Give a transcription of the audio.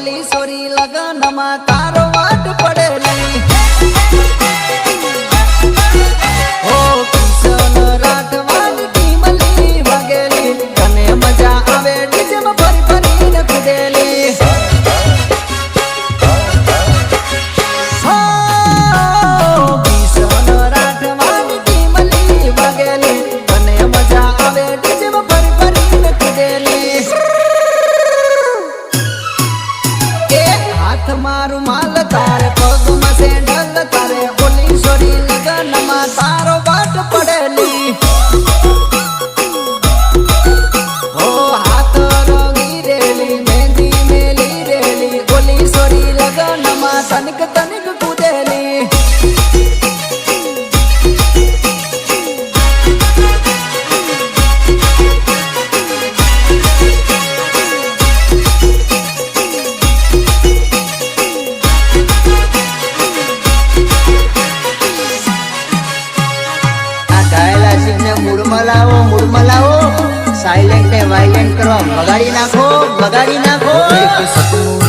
ઓલી સોરી લગનમાં તારો વાટ પડેલી હાથ મારું માલ તારે પગમાં સેન્ડલ તારે ઓલી સોરી લગનમાં તારો વાટ પડેલી. હો હાથ રંગી રેલી, મહેંદી મેલી રેલી તનિક મુરમલાઓ. લાવો સાયલેન્ટ ને વાયલેન્ટ કરો બગાડી નાખો બગાડી નાખો.